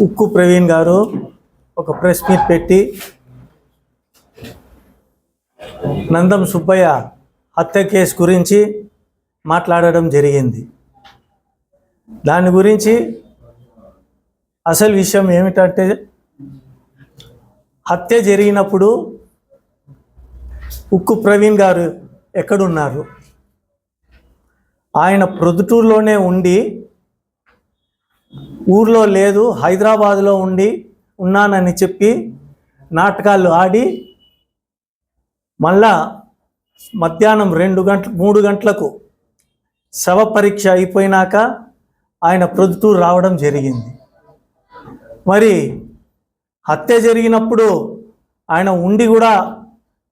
ఉక్కు ప్రవీణ్ గారు ఒక ప్రెస్ మీట్ పెట్టి నందం సుబ్బయ్య హత్య కేసు గురించి మాట్లాడడం జరిగింది. దాని గురించి అసలు విషయం ఏమిటంటే హత్య జరిగినప్పుడు ఉక్కు ప్రవీణ్ గారు ఎక్కడున్నారు? ఆయన ప్రొద్దుటూరులోనే ఉండి ఊర్లో లేదు హైదరాబాద్లో ఉండి ఉన్నానని చెప్పి నాటకాలు ఆడి మళ్ళా మధ్యాహ్నం రెండు గంటల మూడు గంటలకు శవ పరీక్ష అయిపోయినాక ఆయన ప్రొద్దుటూరు రావడం జరిగింది. మరి హత్య జరిగినప్పుడు ఆయన ఉండి కూడా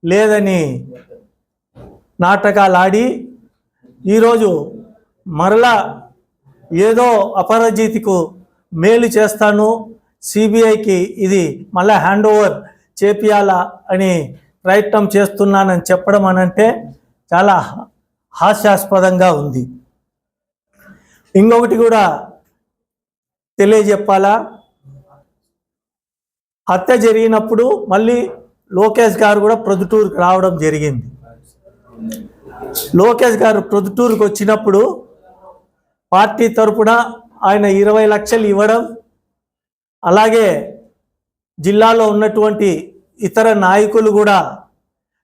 లేదని నాటకాలు ఆడి ఈరోజు మరలా ఏదో అపరజీతికు మేలు చేస్తాను. సిబిఐకి ఇది మళ్ళీ హ్యాండ్ ఓవర్ చేపియాలా అని ప్రయత్నం చేస్తున్నానని చెప్పడం అనంటే చాలా హాస్యాస్పదంగా ఉంది. ఇంకొకటి కూడా తెలియజెప్పాలా? హత్య జరిగినప్పుడు మళ్ళీ లోకేష్ గారు కూడా ప్రొద్దుటూరుకు రావడం జరిగింది. లోకేష్ గారు ప్రొద్దుటూరుకు వచ్చినప్పుడు పార్టీ తరపున ఆయన ఇరవై లక్షలు ఇవ్వడం అలాగే జిల్లాలో ఉన్నటువంటి ఇతర నాయకులు కూడా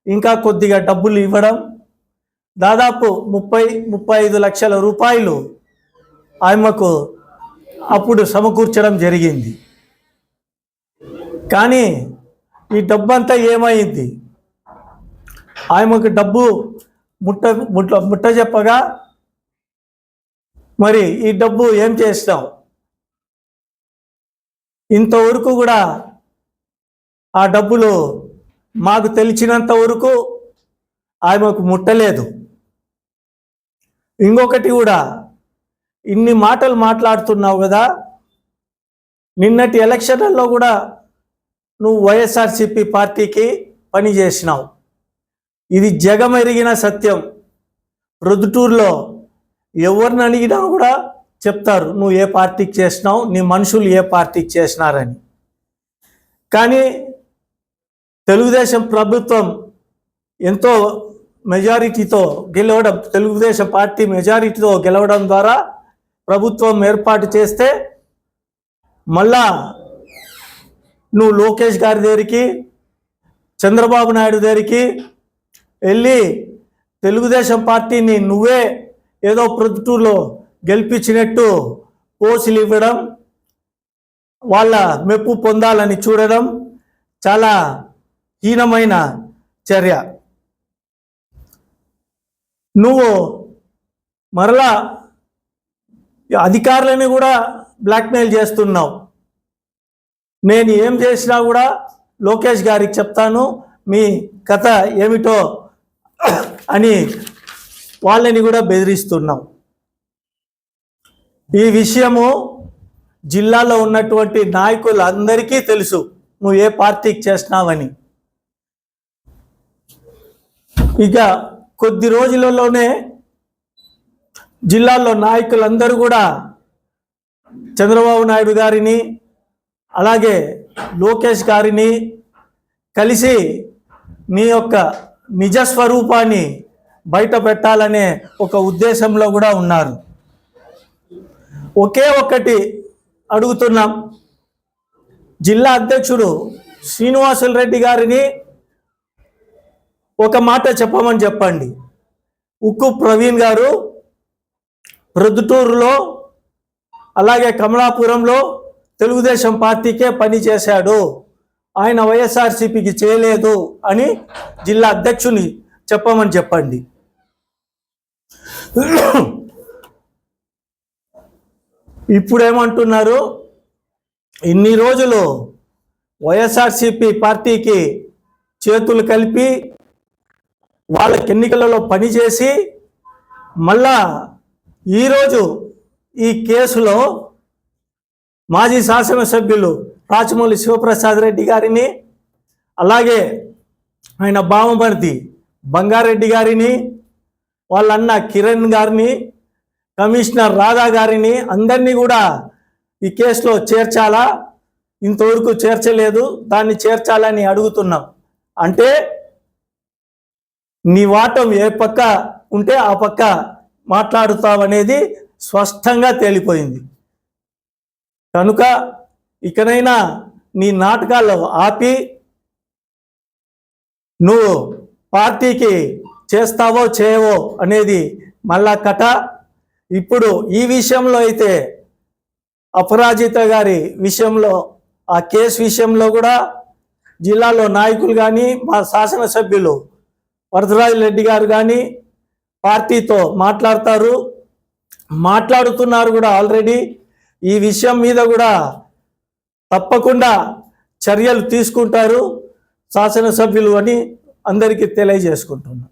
ఇంకా కొద్దిగా డబ్బులు ఇవ్వడం దాదాపు ముప్పై ముప్పై ఐదు లక్షల రూపాయలు ఆయనకు అప్పుడు సమకూర్చడం జరిగింది. కానీ ఈ డబ్బంతా ఏమైంది? ఆమెకు డబ్బు ముట్ట ముట్ట ముట్ట చెప్పగా మరి ఈ డబ్బు ఏం చేస్తావు? ఇంతవరకు కూడా ఆ డబ్బులు మాకు తెలిసినంత వరకు ఆమెకు ముట్టలేదు. ఇంకొకటి కూడా ఇన్ని మాటలు మాట్లాడుతున్నావు కదా నిన్నటి ఎలక్షన్లలో కూడా నువ్వు వైఎస్ఆర్సిపి పార్టీకి పని చేసినావు. ఇది జగమెరిగిన సత్యం. ప్రొద్దుటూరులో ఎవరిని అడిగినా కూడా చెప్తారు నువ్వు ఏ పార్టీకి చేసినావు నీ మనుషులు ఏ పార్టీకి చేసినారని. కానీ తెలుగుదేశం ప్రభుత్వం ఎంతో మెజారిటీతో గెలవడం తెలుగుదేశం పార్టీ మెజారిటీతో గెలవడం ద్వారా ప్రభుత్వం ఏర్పాటు చేస్తే మళ్ళా నువ్వు లోకేష్ గారి దగ్గరికి చంద్రబాబు నాయుడు దగ్గరికి వెళ్ళి తెలుగుదేశం పార్టీని నువ్వే ఏదో ప్రొద్దుటూరులో గెలిపించినట్టు పోసులు ఇవ్వడం వాళ్ళ మెప్పు పొందాలని చూడడం చాలా హీనమైన చర్య. నువ్వు మరలా అధికారులని కూడా బ్లాక్మెయిల్ చేస్తున్నావు. నేను ఏం చేసినా కూడా లోకేష్ గారికి చెప్తాను మీ కథ ఏమిటో అని వాళ్ళని కూడా బెదిరిస్తున్నాం. ఈ విషయము జిల్లాలో ఉన్నటువంటి నాయకులందరికీ తెలుసు. నువ్వు ఏ పార్టీకి చేసినావని ఇక కొద్ది రోజులలోనే జిల్లాలో నాయకులందరూ కూడా చంద్రబాబు నాయుడు గారిని అలాగే లోకేష్ గారిని కలిసి మీ యొక్క నిజ స్వరూపాన్ని బయట పెట్టాలనే ఒక ఉద్దేశంలో కూడా ఉన్నారు. ఒకే ఒక్కటి అడుగుతున్నాం. జిల్లా అధ్యక్షుడు శ్రీనివాసులు రెడ్డి గారిని ఒక మాట చెప్పమని చెప్పండి. ఉక్కు ప్రవీణ్ గారు ప్రొద్దుటూరులో అలాగే కమలాపురంలో తెలుగుదేశం పార్టీకే పని చేశాడు. ఆయన వైఎస్ఆర్సీపీకి చేయలేదు అని జిల్లా అధ్యక్షుని చెప్పమని చెప్పండి. ఇప్పుడేమంటున్నారు? ఇన్ని రోజులు వైఎస్ఆర్సీపీ పార్టీకి చేతులు కలిపి వాళ్ళకి ఎన్నికలలో పనిచేసి మళ్ళా ఈరోజు ఈ కేసులో మాజీ శాసనసభ్యులు రాచమౌళి శివప్రసాద్ రెడ్డి గారిని అలాగే ఆయన బావమర్ది బంగారెడ్డి గారిని వాళ్ళన్న కిరణ్ గారిని కమిషనర్ రాధా గారిని అందరినీ కూడా ఈ కేసులో చేర్చాలా? ఇంతవరకు చేర్చలేదు. దాన్ని చేర్చాలని అడుగుతున్నాం. అంటే నీ వాటం ఏ పక్క ఉంటే ఆ పక్క మాట్లాడుతావనేది స్పష్టంగా తేలిపోయింది. కనుక ఇకనైనా నీ నాటకాలు ఆపి నువ్వు పార్టీకి చేస్తావో చేయవో అనేది మళ్ళా కథ. ఇప్పుడు ఈ విషయంలో అయితే అపరాజిత గారి విషయంలో ఆ కేసు విషయంలో కూడా జిల్లాలో నాయకులు కానీ మా శాసనసభ్యులు వరదరాజు రెడ్డి గారు కానీ పార్టీతో మాట్లాడతారు. మాట్లాడుతున్నారు కూడా ఆల్రెడీ. ఈ విషయం మీద కూడా తప్పకుండా చర్యలు తీసుకుంటారు. శాసనసభ్యులు అని అందరికీ తెలియజేసుకుంటున్నాను